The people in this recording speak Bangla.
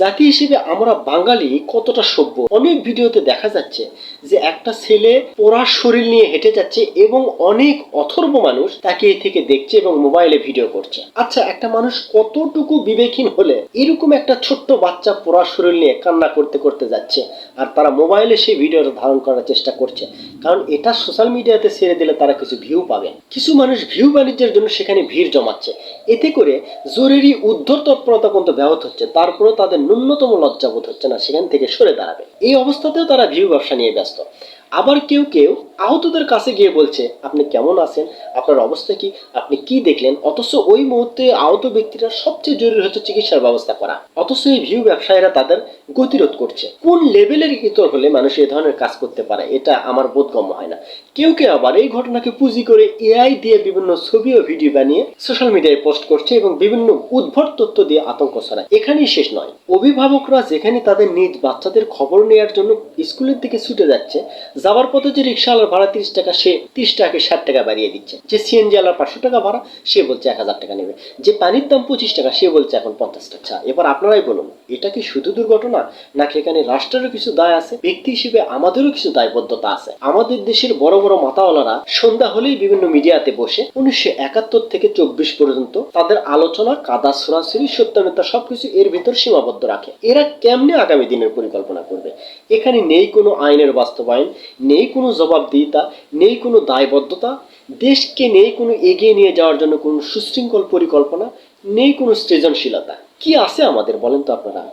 জাতি হিসেবে আমরা বাঙালি কতটা সভ্য। অনেক ভিডিওতে দেখা যাচ্ছে যে একটা ছেলে পোড়ার শরীর নিয়ে হেঁটে যাচ্ছে এবং অনেক অথর্ব মানুষ তাকে থেকে দেখছে এবং মোবাইলে ভিডিও করছে। আচ্ছা একটা মানুষ কতটুকু বিবেকহীন হলে এরকম একটা ছোট্ট বাচ্চা পোড়ার শরীর নিয়ে কান্না করতে করতে যাচ্ছে আর তারা মোবাইলে সেই ভিডিওটা ধারণ করার চেষ্টা করছে। কারণ এটা সোশ্যাল মিডিয়াতে ছেড়ে দিলে তারা কিছু ভিউ পাবে। কিছু মানুষ ভিউ বাণিজ্যের জন্য সেখানে ভিড় জমাচ্ছে। এতে করে জরুরি উদ্ধার তৎপরতা কিন্তু ব্যাহত হচ্ছে। তারপরেও তাদের ন্যূনতম লজ্জাবোধ হচ্ছে না, সেখান থেকে সরে দাঁড়াবে। এই অবস্থাতেও তারা ভিউ ব্যবসা নিয়ে ব্যস্ত। আবার কেউ কেউ আহতদের কাছে গিয়ে বলছে, আপনি কেমন আছেন? আপনার অবস্থা কি? আপনি কি দেখলেন? অথচ ওই মুহূর্তে আহত ব্যক্তিরা সবচেয়ে জরুরি হচ্ছে চিকিৎসার ব্যবস্থা করা। অথচ এই ভিউ ব্যবসায়ীরা তাদের গতিরোধ করছে। কোন লেভেলের ইতর হলে মানুষ এই ধরনের কাজ করতে পারে? এটা আমার বোধগম্য হয় না। কেউ কেউ আবার এই ঘটনাকে পুঁজি করে এআই দিয়ে বিভিন্ন ছবি ও ভিডিও বানিয়ে সোশ্যাল মিডিয়ায় পোস্ট করছে এবং বিভিন্ন উদ্ভট তথ্য দিয়ে আতঙ্ক ছড়ায়। এখানেই শেষ নয়। অভিভাবকরা যেখানে তাদের নিজ বাচ্চাদের খবর নেওয়ার জন্য স্কুলের দিকে ছুটে যাচ্ছে যাওয়ার পথে যে রিক্সাওয়ালার ভাড়া তিরিশ টাকা সে তিরিশ টাকাকে ষাট টাকা বাড়িয়ে দিচ্ছে। যে সিএনজি আলার পাঁচশো টাকা ভাড়া সে বলছে এক হাজার টাকা নেবে। যে পানির দাম পঁচিশ টাকা সে বলছে এখন পঞ্চাশ টাকা। আচ্ছা, এবার আপনারাই বলুন এটা কি শুধু দুর্ঘটনা নাকি এখানে রাষ্ট্রেরও কিছু দায় আছে? ব্যক্তি হিসেবে আমাদেরও কিছু দায়বদ্ধতা আছে। আমাদের দেশের বড় বড় মাতাওয়ালারা সন্ধ্যা হলেই বিভিন্ন মিডিয়াতে বসে উনিশশো একাত্তর থেকে চব্বিশ পর্যন্ত তাদের আলোচনা কাদা সরাসরি সত্যমিতা সবকিছু এর ভিতর সীমাবদ্ধ রাখে। এরা কেমনে আগামী দিনের পরিকল্পনা করবে? এখানে নেই কোনো আইনের বাস্তবায়ন, নেই কোনো জবাবদিহিতা, নেই কোনো দায়বদ্ধতা, দেশকে নেই কোনো এগিয়ে নিয়ে যাওয়ার জন্য কোনো সুশৃঙ্খল পরিকল্পনা, নেই কোনো সৃজনশীলতা। কি আছে আমাদের বলেন তো আপনারা?